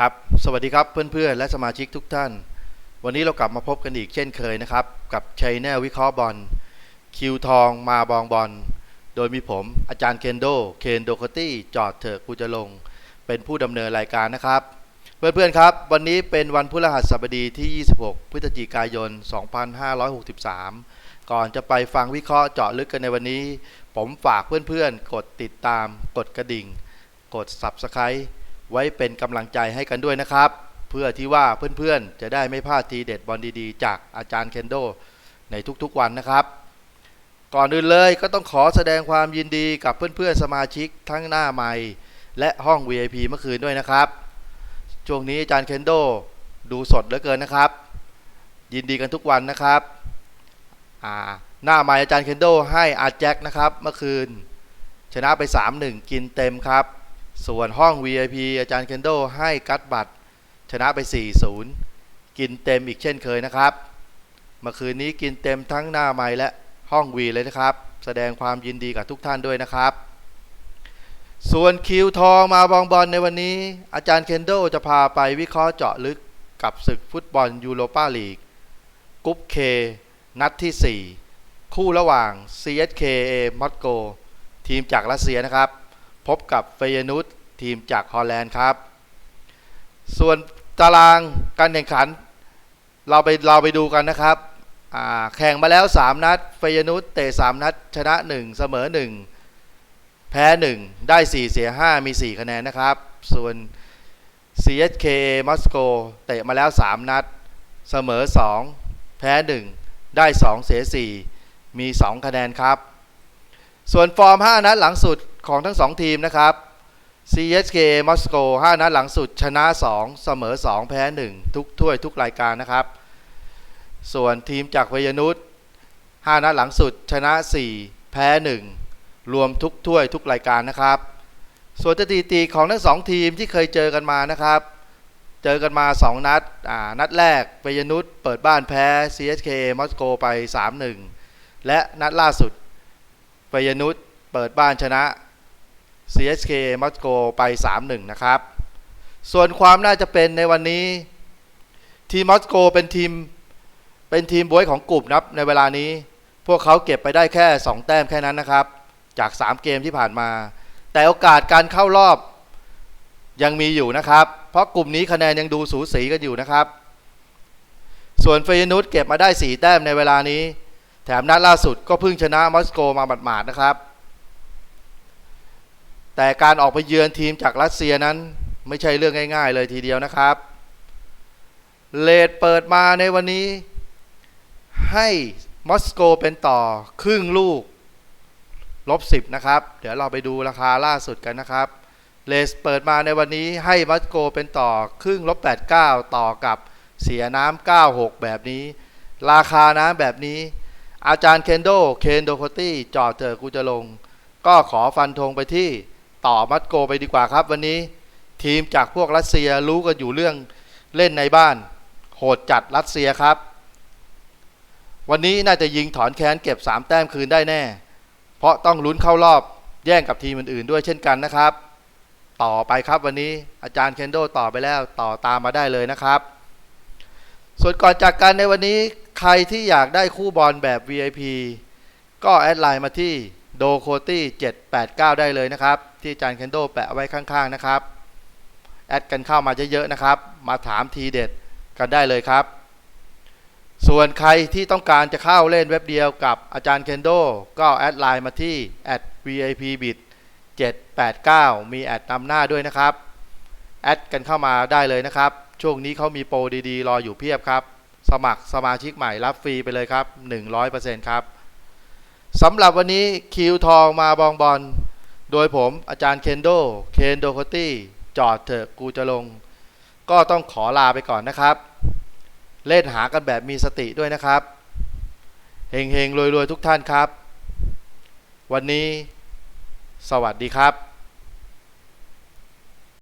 ครับ สวัสดีครับเพื่อนๆ และสมาชิกทุกท่าน วันนี้เรากลับมาพบกันอีกเช่นเคยนะครับ กับชัยแนลวิเคราะห์บอล คิวทองมาบองบอล โดยมีผมอาจารย์เคนโด เคนโดโคตี้ จอดเถอะกูจะลง เป็นผู้ดำเนินรายการนะครับ เพื่อนๆครับ วันนี้เป็นวันพฤหัสบดีที่ 26 พฤศจิกายน 2563 ก่อนจะไปฟังวิเคราะห์เจาะลึกกันในวันนี้ ผมฝากเพื่อนๆ กดติดตาม กดกระดิ่ง กด Subscribe ไว้เป็นกำลังใจให้กันด้วยนะครับ เพื่อที่ว่าเพื่อนๆ จะได้ไม่พลาดทีเด็ดบอลดีๆ จากอาจารย์เคนโดในทุกๆวันนะครับ ก่อนอื่นเลยก็ต้องขอแสดงความยินดีกับเพื่อนๆสมาชิกทั้งหน้าใหม่ และห้อง VIP เมื่อคืนด้วยนะครับช่วงนี้อาจารย์เคนโดดูสดเหลือเกินนะครับ ยินดีกันทุกวันนะครับหน้าใหม่อาจารย์เคนโดให้อาแจ็คนะครับเมื่อคืน ชนะไป 3-1 กินเต็มครับ ส่วนห้อง VIP อาจารย์เคนโดให้กัดบัตรชนะไป 4-0 กินเต็มอีกเช่นเคยนะครับ เมื่อคืนนี้กินเต็มทั้งหน้าไม้และห้องวีเลยนะครับ แสดงความยินดีกับทุกท่านด้วยนะครับ ส่วนคิวทองมาบองบอลในวันนี้ อาจารย์เคนโดจะพาไปวิเคราะห์เจาะลึกกับศึกฟุตบอลยูโรปาลีกกรุ๊ปเคนัดที่ 4 คู่ระหว่าง CSKA มอสโก ทีมจากรัสเซียนะครับ พบกับเฟยนุสทีมจากฮอลแลนด์ครับ ส่วนตารางการแข่งขัน เราไปเราไปดูกันนะครับแข่งมาแล้ว 3 นัดเฟยนุสเตะ3นัด ชนะ 1 เสมอ 1 แพ้ 1 ได้ 4 เสีย 5 มี 4 คะแนนนะครับ ส่วน CSK มอสโกเตะมาแล้ว 3 นัด เสมอ 2 แพ้ 1 ได้ 2 เสีย 4 มี 2 คะแนนครับ ส่วนฟอร์ม 5 นัดหลังสุด ของทั้ง 2 ทีมนะครับ CSK มอสโก5นัดหลังสุดชนะ 2 เสมอ 2 แพ้ 1 ทุกถ้วยทุกรายการนะครับ ส่วนทีมจากพยนุษ5นัดหลังสุดชนะ 4 แพ้ 1 รวมทุกถ้วยทุกรายการนะครับ ส่วนสถิติของทั้ง2ทีมที่เคยเจอกันมานะครับ เจอกันมา 2 นัดนัดแรกพยนุษเปิดบ้านแพ้ CSK มอสโกไป 3-1 และนัดล่าสุดพยนุษเปิดบ้านชนะ CSK มอสโกไป 3-1 นะครับ ส่วนความน่าจะเป็นในวันนี้ ทีมมอสโกเป็นทีม เป็นทีมบวยของกลุ่มนะครับในเวลานี้ พวกเขาเก็บไปได้แค่ 2 แต้มแค่นั้นนะครับ จาก 3 เกมที่ผ่านมา แต่โอกาสการเข้ารอบยังมีอยู่นะครับ เพราะกลุ่มนี้คะแนนยังดูสูสีกันอยู่นะครับ ส่วนเฟยนุสเก็บมาได้ 4 แต้มในเวลานี้ แถมนัดล่าสุดก็เพิ่งชนะมอสโกมาหมาดๆนะครับ แต่การออกไปเยือนทีมจากรัสเซียนั้นไม่ใช่เรื่องง่าย ๆ เลยทีเดียวนะครับ เลดเปิดมาในวันนี้ ให้มอสโกเป็นต่อครึ่งลูก ลบสิบนะครับ เดี๋ยวเราไปดูราคาล่าสุดกันนะครับ เลสเปิดมาในวันนี้ให้มอสโกเป็นต่อครึ่งลบ 89 ต่อกับเสียน้ำ96 แบบนี้ ราคาน้ำแบบนี้ อาจารย์เคนโด เคนโดโคตี้จอดเจอกูจะลง ก็ขอฟันธงไปที่ ต่อมัดโกไปดีกว่าครับ วันนี้ทีมจากพวกรัสเซียรู้กันอยู่เรื่องเล่นในบ้าน โหดจัดรัสเซียครับ วันนี้น่าจะยิงถอนแค้นเก็บ 3 แต้มคืนได้แน่ เพราะต้องลุ้นเข้ารอบแย่งกับทีมอื่นๆด้วยเช่นกันนะครับ ต่อไปครับวันนี้อาจารย์เคนโดต่อไปแล้วต่อตามมาได้เลยนะครับ ส่วนก่อนจากกันในวันนี้ใครที่อยากได้คู่บอลแบบ VIP ก็แอดไลน์มาที่โดโคตี้789 ได้เลยนะครับ ที่อาจารย์เคนโดแปะไว้ข้างๆนะครับ แอดกันเข้ามาเยอะๆนะครับ มาถามทีเด็ดกันได้เลยครับ ส่วนใครที่ต้องการจะเข้าเล่นเว็บเดียวกับอาจารย์เคนโดก็แอดไลน์มาที่แอด @vipbit 789 มีแอดนำหน้าด้วยนะครับ แอดกันเข้ามาได้เลยนะครับ ช่วงนี้เขามีโปรดีๆ รออยู่เพียบครับ สมัครสมาชิกใหม่รับฟรีไปเลยครับ 100%ครับสำหรับวันนี้คิวทองมาบองบอล โดยผมอาจารย์เคนโด เคนโดโคตี้ จอดเถอะกูจะลง ก็ต้องขอลาไปก่อนนะครับ เล่นหากันแบบมีสติด้วยนะครับ เฮงเฮงรวยรวยๆ ทุกท่านครับ วันนี้ สวัสดีครับ